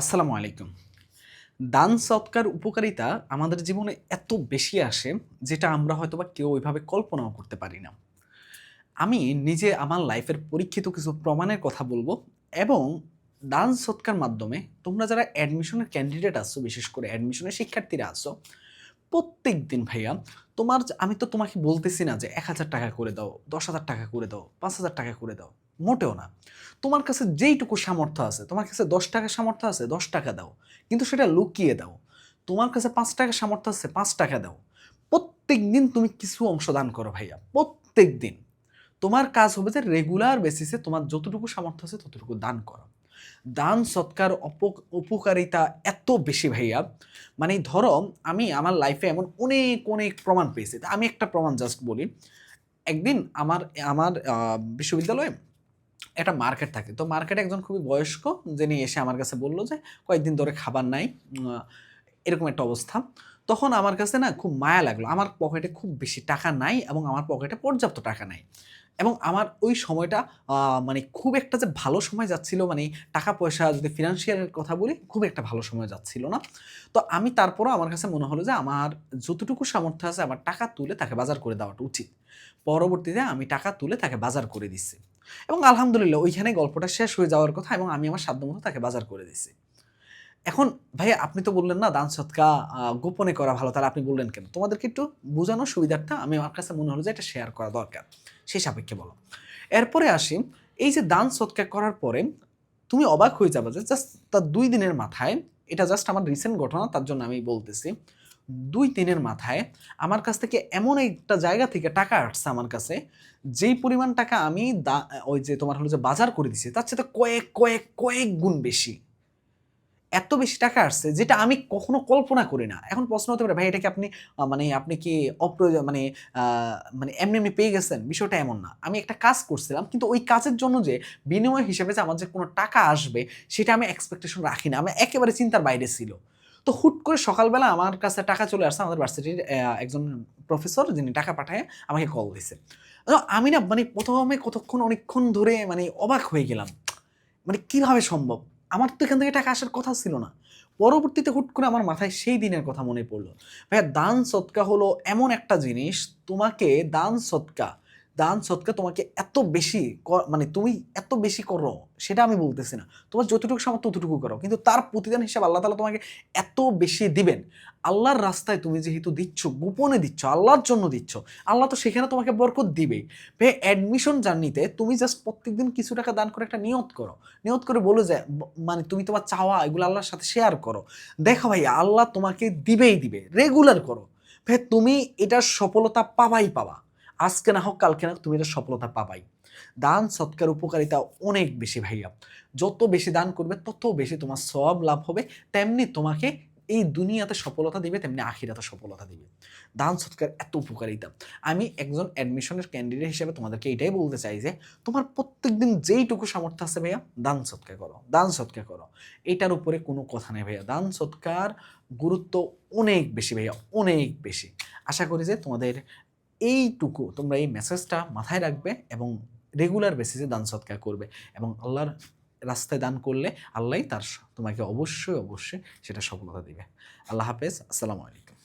আসসালামু আলাইকুম। দান, সৎকার, উপকারিতা আমাদের জীবনে এত বেশি আসে যেটা আমরা হয়তো বা কেউ ওইভাবে কল্পনাও করতে পারি না। আমি নিজে আমার লাইফের পরীক্ষিত কিছু প্রমাণের কথা বলব এবং দান, সৎকার মাধ্যমে তোমরা যারা অ্যাডমিশনের ক্যান্ডিডেট আসছো বিশেষ করে অ্যাডমিশনের শিক্ষার্থীরা আসছো প্রত্যেক দিন ভাইয়া তোমার, আমি তো তোমাকে বলতেছি না যে এক হাজার টাকা করে দাও, দশ হাজার টাকা করে দাও, পাঁচ হাজার টাকা করে দাও। মোটেও না। তোমার কাছে যেইটুকু সামর্থ্য আছে, তোমার কাছে দশ টাকা সামর্থ্য আছে, দশ টাকা দাও। কিন্তু সেটা লুকিয়ে দাও। তোমার কাছে পাঁচ টাকা সামর্থ্য আছে, পাঁচ টাকা দাও। প্রত্যেক দিন তুমি কিছু অংশ দান করো ভাইয়া প্রত্যেক দিন তোমার কাজ হবে যে রেগুলার বেসিসে তোমার যতটুকু সামর্থ্য আছে ততটুকু দান করো। দান, সৎকার উপকারিতা এত বেশি ভাইয়া। মানে ধরো, আমি আমার লাইফে এমন অনেক অনেক প্রমাণ পেয়েছি। আমি একটা প্রমাণ জাস্ট বলি। একদিন আমার আমার বিশ্ববিদ্যালয়ে একটা মার্কেট থাকে। তো মার্কেটে একজন খুবই বয়স্ক, যিনি এসে আমার কাছে বলল যে, কয়েকদিন ধরে খাবার নাই। এরকম একটা অবস্থা। তখন আমার কাছে না খুব মায়া লাগল। আমার পকেটে খুব বেশি টাকা নাই এবং আমার পকেটে পর্যাপ্ত টাকা নাই। এবং আমার ওই সময়টা মানে খুব একটা যে ভালো সময় যাচ্ছিল মানে টাকা পয়সা যদি ফিনান্সিয়ালের কথা বলি, খুব একটা ভালো সময় যাচ্ছিল না। তো আমি তারপরও আমার কাছে মনে হলো যে আমার যতটুকু সামর্থ্য আছে, আমার টাকা তুলে তাকে বাজার করে দেওয়াটা উচিত। পরবর্তীতে আমি টাকা তুলে তাকে বাজার করে দিচ্ছি। এবং আলহামদুলিল্লাহ ওইখানে গল্পটা শেষ হয়ে যাওয়ার কথা এবং আমি আমার সাধ্যমতো তাকে বাজার করে দিচ্ছি। এখন ভাইয়া, আপনি তো বললেন না দান সৎকা গোপনে করা ভালো, তাহলে আপনি বললেন কেন? তোমাদেরকে একটু বোঝানোর সুবিধাটা আমি আমার কাছে মনে হলো যে এটা শেয়ার করা দরকার। সেই সাপেক্ষে বলো। এরপরে আসি, এই যে দান সৎকার করার পরে তুমি অবাক হয়ে যাবে যে জাস্ট তার দুই দিনের মাথায়, এটা জাস্ট আমার রিসেন্ট ঘটনা, তার জন্য আমি বলতেছি, দুই দিনের মাথায় আমার কাছ থেকে এমন একটা জায়গা থেকে টাকা আসছে আমার কাছে, যেই পরিমাণ টাকা আমি দা- ওই যে তোমার হলো যে বাজার করে দিছি, তার সাথে কয়েক কয়েক কয়েক গুণ বেশি। এত বেশি টাকা আসছে যেটা আমি কখনো কল্পনা করি না। এখন প্রশ্ন হতে পারে, ভাই এটাকে আপনি মানে আপনি কি অপ্রয়োজন মানে মানে এমনি এমনি পেয়ে গেছেন? বিষয়টা এমন না। আমি একটা কাজ করছিলাম, কিন্তু ওই কাজের জন্য যে বিনিময় হিসেবে যে আমার যে কোনো টাকা আসবে, সেটা আমি এক্সপেকটেশন রাখি না। আমি একেবারে চিন্তার বাইরে ছিল। তো হুট করে সকালবেলা আমার কাছে টাকা চলে আসছে, আমাদের ভার্সিটির একজন প্রফেসর যিনি টাকা পাঠায়, আমাকে কল তো আমি না মানে প্রথমে কতক্ষণ, অনেকক্ষণ ধরে মানে অবাক হয়ে গেলাম। মানে কীভাবে সম্ভব? আমার তো এখান থেকে টাকা আসার কথা ছিল না। পরবর্তীতে হুট করে আমার মাথায় সেই দিনের কথা মনে পড়ল। ভাইয়া, দান সৎকা হলো এমন একটা জিনিস, তোমাকে দান সৎকা দান সৎকা তোমাকে এত বেশি মানে তুমি এত বেশি করো, সেটা আমি বলতেছি না। তোমার যতটুকু সামর্থ্য ততটুকু করো। কিন্তু তার প্রতিদান হিসাবে আল্লাহ তালা তোমাকে এত বেশি দিবেন। আল্লাহর রাস্তায় তুমি যেহেতু দিচ্ছ, গোপনে দিচ্ছ, আল্লাহর জন্য দিচ্ছ, আল্লাহ তো সেখানে তোমাকে বরকত দিবেই ভে অ্যাডমিশন জার্নিতে তুমি জাস্ট প্রত্যেকদিন কিছু টাকা দান করে একটা নিয়ত করো। নিয়ত করে বলো যে মানে তুমি তোমার চাওয়া এগুলো আল্লাহর সাথে শেয়ার করো। দেখো ভাই, আল্লাহ তোমাকে দিবেই দিবে রেগুলার করো। ভে তুমি এটার সফলতা পাবাই পাবা। আজকে না হোক, কালকে না হোক তুমি এটার সফলতা পাবাই। দান, সৎকার, উপকারিতা অনেক বেশি ভাইয়া। যত বেশি দান করবে, তত বেশি তোমার সব লাভ হবে। তেমনি তোমাকে এই দুনিয়াতে সফলতা দিবে, তেমনি আখিরাতে সফলতা দিবে। দান, সৎকার এত উপকারিতা। আমি একজন অ্যাডমিশনের ক্যান্ডিডেট হিসেবে তোমাদেরকে এটাই বলতে চাই যে, তোমার প্রত্যেকদিন যেইটুকু সামর্থ্য আছে ভাইয়া, দান, সৎকার করো। দান, সৎকার করো। এটার উপরে কোনো কথা নেই ভাইয়া। দান, সৎকার গুরুত্ব অনেক বেশি ভাইয়া, অনেক বেশি। আশা করি যে তোমাদের এইটুকু তোমরা এই মেসেজটা মাথায় রাখবে এবং রেগুলার বেসিসে দান সৎকার করবে এবং আল্লাহর রাস্তায় দান করলে আল্লাহ তার তোমাকে অবশ্যই অবশ্যই সেটা সফলতা দিবে। আল্লাহ হাফেজ। আসসালামু আলাইকুম।